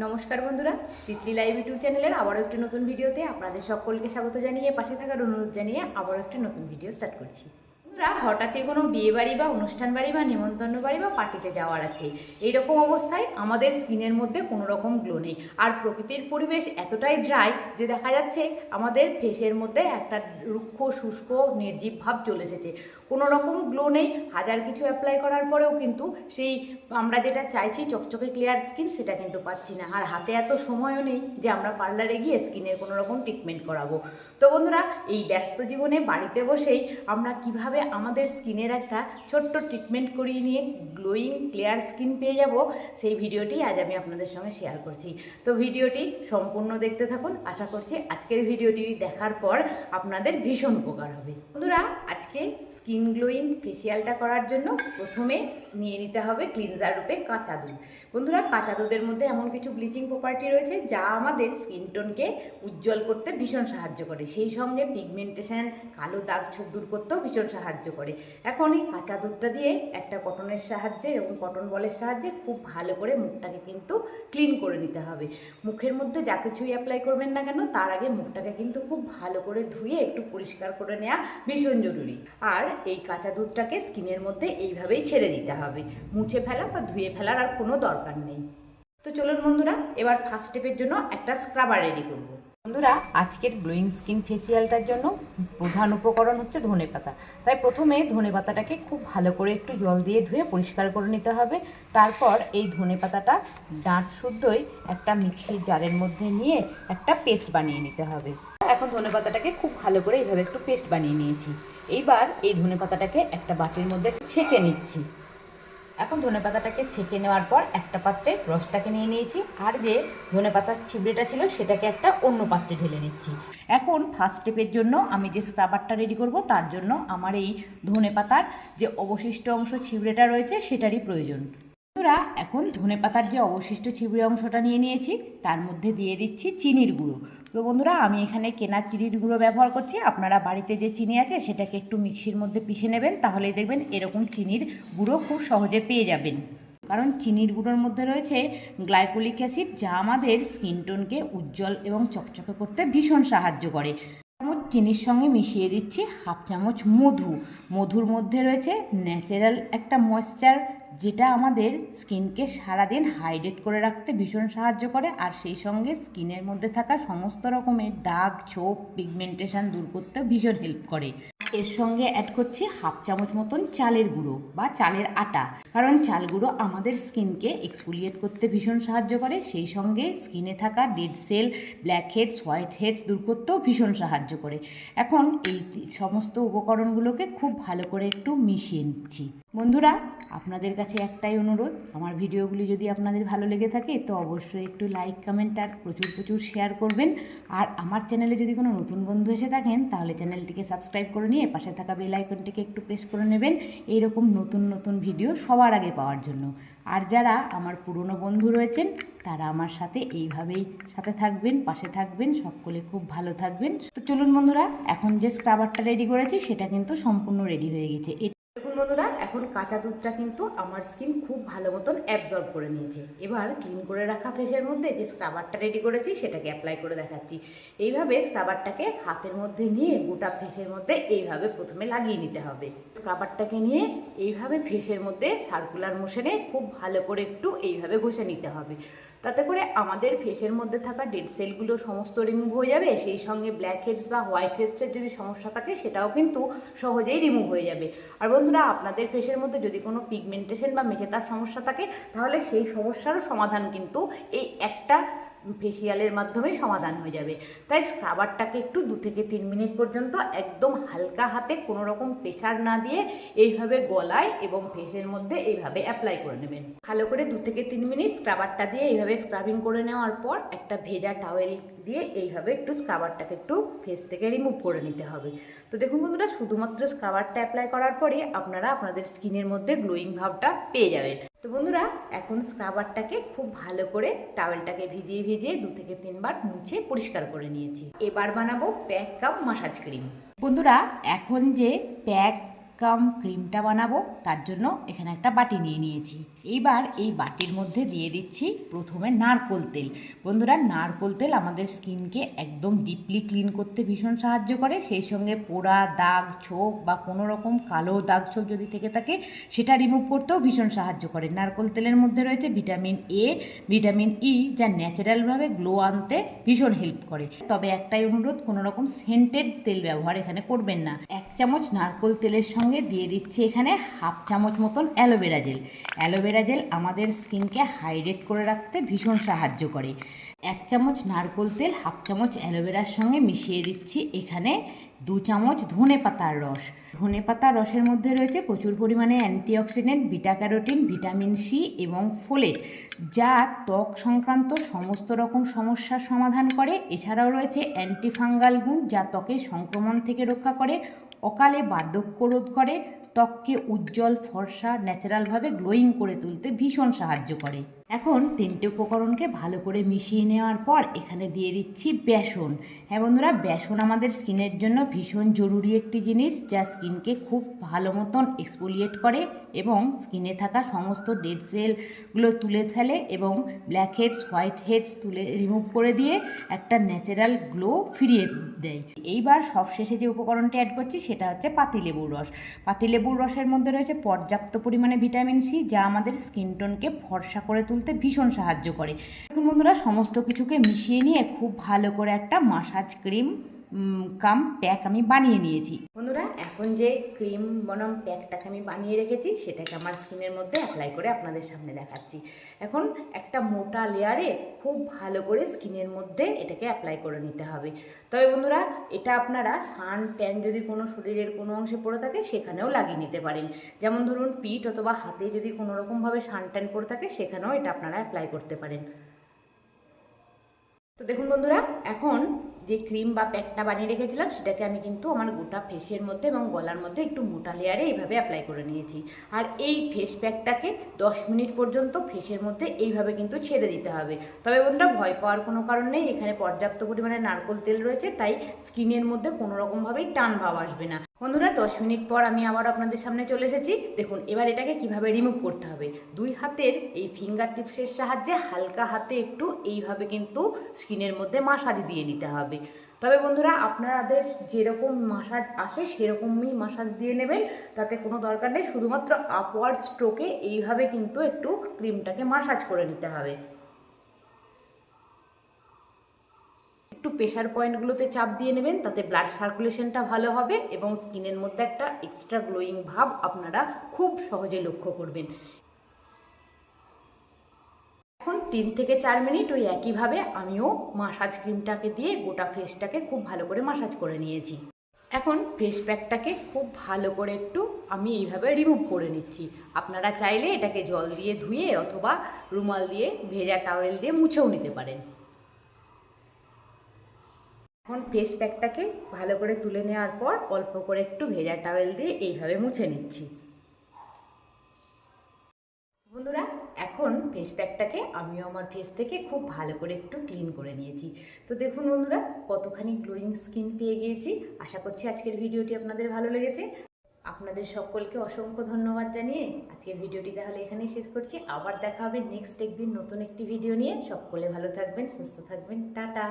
নমস্কার বন্ধুরা, Titli live YouTube চ্যানেলের আবারও একটি নতুন ভিডিওতে আপনাদের সকলকে স্বাগত জানিয়ে, পাশে থাকার অনুরোধ জানিয়ে আবারও একটি নতুন ভিডিও স্টার্ট করছি। বন্ধুরা, হঠাৎই কোনো বিয়ে বাড়ি বা অনুষ্ঠান বাড়ি বা নিমন্ত্রণ বাড়ি বা পার্টিতে যাওয়ার আছে। এইরকম অবস্থায় আমাদের স্কিনের মধ্যে কোনো রকম গ্লো নেই। আর প্রকৃতির পরিবেশ এতটাই ড্রাই যে দেখা যাচ্ছে আমাদের ফেসের মধ্যে একটা রুক্ষ, শুষ্ক, নির্জীব ভাব চলে এসেছে। কোনো রকম গ্লো নেই, হাজার কিছু অ্যাপ্লাই করার পরেও কিন্তু সেই আমরা যেটা চাইছি চকচকে ক্লিয়ার স্কিন সেটা কিন্তু পাচ্ছি না। আর হাতে এত সময়ও নেই যে আমরা পার্লারে গিয়ে স্কিনের কোনো রকম ট্রিটমেন্ট করাবো। তো বন্ধুরা, এই ব্যস্ত জীবনে বাড়িতে বসেই আমরা কীভাবে আমাদের স্কিনের একটা ছোট্ট ট্রিটমেন্ট করিয়ে নিয়ে গ্লোয়িং ক্লিয়ার স্কিন পেয়ে যাব, সেই ভিডিওটি আজ আমি আপনাদের সঙ্গে শেয়ার করছি। তো ভিডিওটি সম্পূর্ণ দেখতে থাকুন, আশা করছি আজকের ভিডিওটি দেখার পর আপনাদের ভীষণ উপকার হবে। বন্ধুরা, আজকে স্কিন গ্লোয়িং ফেসিয়ালটা করার জন্য প্রথমে নিয়ে নিতে হবে ক্লিনজার রূপে কাঁচা দুধ। বন্ধুরা, কাঁচা দুধের মধ্যে এমন কিছু ব্লিচিং প্রপার্টি রয়েছে যা আমাদের স্কিন টোনকে উজ্জ্বল করতে ভীষণ সাহায্য করে। সেই সঙ্গে পিগমেন্টেশন কালো দাগ ছোপ দূর করতেও ভীষণ সাহায্য করে। এখন এই কাঁচা দুধটা দিয়ে একটা কটনের সাহায্যে এবং কটন বলের সাহায্যে খুব ভালো করে মুখটাকে কিন্তু ক্লিন করে নিতে হবে। মুখের মধ্যে যা কিছুই অ্যাপ্লাই করবেন না কেন, তার আগে মুখটাকে কিন্তু খুব ভালো করে ধুয়ে একটু পরিষ্কার করে নেওয়া ভীষণ জরুরি। আর এই কাঁচা দুধটাকে স্কিনের মধ্যে এইভাবেই ছেড়ে দিতে হবে। মুছে ফেলা বা ধুয়ে ফেলার আর কোনো দরকার নেই। তো চলুন বন্ধুরা, এবার ফার্স্ট স্টেপের জন্য একটা স্ক্রাবার রেডি করব। বন্ধুরা, আজকের গ্লোয়িং স্কিন ফেসিয়ালটার জন্য প্রধান উপকরণ হচ্ছে ধনেপাতা তাই প্রথমে ধনেপাতাটাকে খুব ভালো করে একটু জল দিয়ে ধুয়ে পরিষ্কার করে নিতে হবে। তারপর এই ধনেপাতাটা ডাঁট শুদ্ধই একটা মিক্সির জারের মধ্যে নিয়ে একটা পেস্ট বানিয়ে নিতে হবে। এখন ধনেপাতাটাকে খুব ভালো করে এইভাবে একটু পেস্ট বানিয়ে নিয়েছি। এইবার এই ধনেপাতাটাকে একটা বাটির মধ্যে ছেঁকে নিচ্ছি। এখন ধনেপাতাটাকে ছেঁকে নেওয়ার পর একটা পাত্রে রসটাকে নিয়ে নিয়েছি। আর যে ধনেপাতার ছিবড়েটা ছিল সেটাকে একটা অন্য পাত্রে ঢেলে নিচ্ছি। এখন ফার্স্ট স্টেপের জন্য আমি যে স্ক্রাবারটা রেডি করব, তার জন্য আমার এই ধনেপাতার যে অবশিষ্ট অংশ ছিবড়েটা রয়েছে সেটারই প্রয়োজন। বন্ধুরা, এখন ধনেপাতার যে অবশিষ্ট ছিবড়ে অংশটা নিয়ে নিয়েছি, তার মধ্যে দিয়ে দিচ্ছি চিনির গুঁড়ো। তো বন্ধুরা, আমি এখানে কেনা চিনির গুঁড়ো ব্যবহার করছি। আপনারা বাড়িতে যে চিনি আছে, সেটাকে একটু মিক্সির মধ্যে পিষে নেবেন, তাহলেই দেখবেন এরকম চিনির গুঁড়ো খুব সহজে পেয়ে যাবেন। কারণ চিনির গুঁড়োর মধ্যে রয়েছে গ্লাইকোলিক অ্যাসিড, যা আমাদের স্কিন টোনকে উজ্জ্বল এবং চকচকে করতে ভীষণ সাহায্য করে। চিনির সঙ্গে মিশিয়ে দিচ্ছি হাফ চামচ মধু। মধুর মধ্যে রয়েছে ন্যাচারাল একটা ময়েশ্চার যেটা আমাদের স্কিনকে সারাদিন হাইড্রেট করে রাখতে ভীষণ সাহায্য করে, আর সেই সঙ্গে স্কিনের মধ্যে থাকা সমস্ত রকমের দাগ, ছোপ পিগমেন্টেশন দূর করতেও ভীষণ হেল্প করে। এর সঙ্গে অ্যাড করছি হাফ চামচ মতন চালের গুঁড়ো বা চালের আটা, কারণ চাল গুঁড়ো আমাদের স্কিনকে এক্সফোলিয়েট করতে ভীষণ সাহায্য করে, সেই সঙ্গে স্কিনে থাকা dead cell black heads white heads দূর করতেও ভীষণ সাহায্য করে। এখন এই সমস্ত উপকরণগুলোকে খুব ভালো করে একটু মিশিয়ে নিচ্ছি। বন্ধুরা, আপনাদের কাছে একটাই অনুরোধ, আমার ভিডিওগুলি যদি আপনাদের ভালো লেগে থাকে, তো অবশ্যই একটু লাইক কমেন্ট আর প্রচুর প্রচুর শেয়ার করবেন। আর আমার চ্যানেলে যদি কোনো নতুন বন্ধু এসে থাকেন, তাহলে চ্যানেলটিকে সাবস্ক্রাইব করে নিয়ে পাশে থাকা বেল আইকনটিকে একটু প্রেস করে নেবেন। এইরকম নতুন নতুন ভিডিও সবার আগে পাওয়ার জন্য। আর যারা আমার পুরনো বন্ধু রয়েছেন, তারা আমার সাথে এইভাবেই সাথে থাকবেন, পাশে থাকবেন, সকলে খুব ভালো থাকবেন। তো চলুন বন্ধুরা, এখন যে স্ক্রাবারটা রেডি করেছি, সেটা কিন্তু সম্পূর্ণ রেডি হয়ে গেছে। এখন কাঁচা দুধটা কিন্তু আমার স্কিন খুব ভালো মতন অ্যাবজর্ব করে নিয়েছে। এবার ক্লিন করে রাখা ফেসের মধ্যে যে স্ক্রাবারটা রেডি করেছি, সেটাকে অ্যাপ্লাই করে দেখাচ্ছি। এইভাবে স্ক্রাবারটাকে হাতের মধ্যে নিয়ে গোটা ফেসের মধ্যে এইভাবে প্রথমে লাগিয়ে নিতে হবে। স্ক্রাবারটাকে নিয়ে এইভাবে ফেসের মধ্যে সার্কুলার মোশনে খুব ভালো করে একটু এইভাবে ঘষে নিতে হবে। তাতে করে আমাদের ফেসের মধ্যে থাকা ডেড সেলগুলো সমস্ত রিমুভ হয়ে যাবে, সেই সঙ্গে ব্ল্যাক হেডস বা হোয়াইট হেডসের যদি সমস্যা থাকে, সেটাও কিন্তু সহজেই রিমুভ হয়ে যাবে। আর বন্ধুরা, আপনাদের ফেসের মধ্যে যদি কোনো পিগমেন্টেশন বা মেঝেতার সমস্যা থাকে, তাহলে সেই সমস্যারও সমাধান কিন্তু এই একটা ফেসিয়ালের মাধ্যমে সমাধান হয়ে যাবে। তাই স্ক্রাবারটাকে একটু দু থেকে তিন মিনিট পর্যন্ত একদম হালকা হাতে কোনো রকম প্রেশার না দিয়ে এইভাবে গলায় এবং ফেসের মধ্যে এইভাবে অ্যাপ্লাই করে নেবেন। ভালো করে দু থেকে তিন মিনিট স্ক্রাবারটা দিয়ে এইভাবে স্ক্রাবিং করে নেওয়ার পর একটা ভেজা টাওয়েল দিয়ে এইভাবে একটু স্ক্রাবারটাকে একটু ফেস থেকে রিমুভ করে নিতে হবে। তো দেখুন বন্ধুরা, শুধুমাত্র স্ক্রাবারটা অ্যাপ্লাই করার পরে আপনারা আপনাদের স্কিনের মধ্যে গ্লোয়িং ভাবটা পেয়ে যাবেন। তো বন্ধুরা, এখন স্ক্রাবারটাকে খুব ভালো করে টাওয়েলটাকে ভিজিয়ে ভিজিয়ে দু থেকে তিনবার মুছে পরিষ্কার করে নিয়েছি। এবার বানাবো প্যাক কাপ মাসাজ ক্রিম বন্ধুরা, এখন যে প্যাক কাম ক্রিমটা বানাবো, তার জন্য এখানে একটা বাটি নিয়ে নিয়েছি। এইবার এই বাটির মধ্যে দিয়ে দিচ্ছি প্রথমে নারকোল তেল। বন্ধুরা, নারকোল তেল আমাদের স্কিনকে একদম ডিপলি ক্লিন করতে ভীষণ সাহায্য করে। সেই সঙ্গে পোড়া দাগ ছোপ বা কোনো রকম কালো দাগ ছোপ যদি থেকে থাকে, সেটা রিমুভ করতেও ভীষণ সাহায্য করে। নারকোল তেলের মধ্যে রয়েছে ভিটামিন এ ভিটামিন ই যা ন্যাচারালভাবে গ্লো আনতে ভীষণ হেল্প করে। তবে একটাই অনুরোধ, কোনো রকম সেন্টেড তেল ব্যবহার এখানে করবেন না। এক চামচ নারকোল তেলের সঙ্গে দিয়ে দিচ্ছি এখানে হাফ চামচ মতন অ্যালোভেরা জেল। অ্যালোভেরা জেল আমাদের স্কিনকে হাইড্রেট করে রাখতে ভীষণ সাহায্য করে। এক চামচ নারকোল তেল, হাফ চামচ অ্যালোভেরার সঙ্গে মিশিয়ে দিচ্ছি এখানে দু চামচ ধনে পাতার রস। ধনে পাতার রসের মধ্যে রয়েছে প্রচুর পরিমাণে antioxidant, beta carotene, vitamin C এবং ফোলেট, যা ত্বক সংক্রান্ত সমস্ত রকম সমস্যার সমাধান করে। এছাড়াও রয়েছে অ্যান্টিফাঙ্গাল গুণ, যা ত্বকের সংক্রমণ থেকে রক্ষা করে অকালে বার্ধক্য রোধ করে ত্বককে উজ্জ্বল, ফর্সা, ন্যাচারালভাবে গ্লোয়িং করে তুলতে ভীষণ সাহায্য করে। এখন তিনটে উপকরণকে ভালো করে মিশিয়ে নেওয়ার পর এখানে দিয়ে দিচ্ছি বেসন। হ্যাঁ বন্ধুরা, বেসন আমাদের স্কিনের জন্য ভীষণ জরুরি একটি জিনিস যা স্কিনকে খুব ভালো মতন এক্সফোলিয়েট করে এবং স্কিনে থাকা সমস্ত ডেড সেলগুলো তুলে ফেলে এবং ব্ল্যাক হেডস হোয়াইট হেডস তুলে রিমুভ করে দিয়ে একটা ন্যাচারাল গ্লো ফিরিয়ে দেয়। এইবার সবশেষে যে উপকরণটি অ্যাড করছি সেটা হচ্ছে পাতিলেবুর রস। পাতিলেবুর রসের মধ্যে রয়েছে পর্যাপ্ত পরিমাণে ভিটামিন সি, যা আমাদের স্কিন টোনকে ফর্সা করে তুলতে ভীষণ সাহায্য করে। এখন বন্ধুরা, সমস্ত কিছুকে মিশিয়ে নিয়ে খুব ভালো করে একটা মাসাজ ক্রিম কাম প্যাক আমি বানিয়ে নিয়েছি। বন্ধুরা, এখন যে ক্রিম বনাম প্যাকটাকে আমি বানিয়ে রেখেছি, সেটাকে আমার স্কিনের মধ্যে অ্যাপ্লাই করে আপনাদের সামনে দেখাচ্ছি। এখন একটা মোটা লেয়ারে খুব ভালো করে স্কিনের মধ্যে এটাকে অ্যাপ্লাই করে নিতে হবে। তবে বন্ধুরা, এটা আপনারা সান ট্যান যদি কোনো শরীরের কোনো অংশে পড়ে থাকে, সেখানেও লাগিয়ে নিতে পারেন। যেমন ধরুন, পিঠ অথবা হাতে যদি কোনো রকমভাবে সান ট্যান পড়ে থাকে, সেখানেও এটা আপনারা অ্যাপ্লাই করতে পারেন। তো দেখুন বন্ধুরা, এখন যে ক্রিম বা প্যাকটা বানিয়ে রেখেছিলাম, সেটাকে আমি কিন্তু আমার গোটা ফেসের মধ্যে এবং গলার মধ্যে একটু মোটা লেয়ারে এইভাবে অ্যাপ্লাই করে নিয়েছি। আর এই ফেস প্যাকটাকে দশ মিনিট পর্যন্ত ফেসের মধ্যে এইভাবে কিন্তু ছেড়ে দিতে হবে। তবে বন্ধুরা, ভয় পাওয়ার কোনো কারণ নেই। এখানে পর্যাপ্ত পরিমাণে নারকোল তেল রয়েছে, তাই স্কিনের মধ্যে কোনোরকমভাবেই টান ভাব আসবে না। বন্ধুরা, দশ মিনিট পর আমি আবার আপনাদের সামনে চলে এসেছি। দেখুন, এবার এটাকে কীভাবে রিমুভ করতে হবে? দুই হাতের এই ফিঙ্গার টিপসের সাহায্যে হালকা হাতে একটু এইভাবে কিন্তু স্কিনের মধ্যে মাসাজ দিয়ে নিতে হবে। তবে বন্ধুরা, আপনাদের যেরকম মাসাজ আসে, সেরকমই মাসাজ দিয়ে নেবেন। তাতে কোনো দরকার নেই। শুধুমাত্র আপওয়ার্ড স্ট্রোকে এইভাবে কিন্তু একটু ক্রিমটাকে মাসাজ করে নিতে হবে। একটু প্রেশার পয়েন্টগুলোতে চাপ দিয়ে নেবেন, তাতে ব্লাড সার্কুলেশনটা ভালো হবে এবং স্কিনের মধ্যে একটা এক্সট্রা গ্লোয়িং ভাব আপনারা খুব সহজে লক্ষ্য করবেন। এখন তিন থেকে চার মিনিট ওই একইভাবে আমিও মাসাজ ক্রিমটাকে দিয়ে গোটা ফেসটাকে খুব ভালো করে মাসাজ করে নিয়েছি। এখন ফেস প্যাকটাকে খুব ভালো করে একটু আমি এইভাবে রিমুভ করে নিচ্ছি। আপনারা চাইলে এটাকে জল দিয়ে ধুয়ে অথবা রুমাল দিয়ে ভেজা টাওয়েল দিয়ে মুছেও নিতে পারেন। এখন ফেস প্যাকটাকে ভালো করে তুলে নেওয়ার পর অল্প করে একটু ভেজা টাওয়েল দিয়ে এইভাবে মুছে নিচ্ছি। বন্ধুরা, এখন ফেস প্যাকটাকে আমিও আমার ফেস থেকে খুব ভালো করে একটু ক্লিন করে নিয়েছি। তো দেখুন বন্ধুরা, কতখানি গ্লোয়িং স্কিন পেয়ে গিয়েছি। আশা করছি আজকের ভিডিওটি আপনাদের ভালো লেগেছে। আপনাদের সকলকে অসংখ্য ধন্যবাদ জানিয়ে আজকের ভিডিওটি তাহলে এখানেই শেষ করছি। আবার দেখা হবে নেক্সট একদিন নতুন একটি ভিডিও নিয়ে। সকলে ভালো থাকবেন, সুস্থ থাকবেন। টাটা!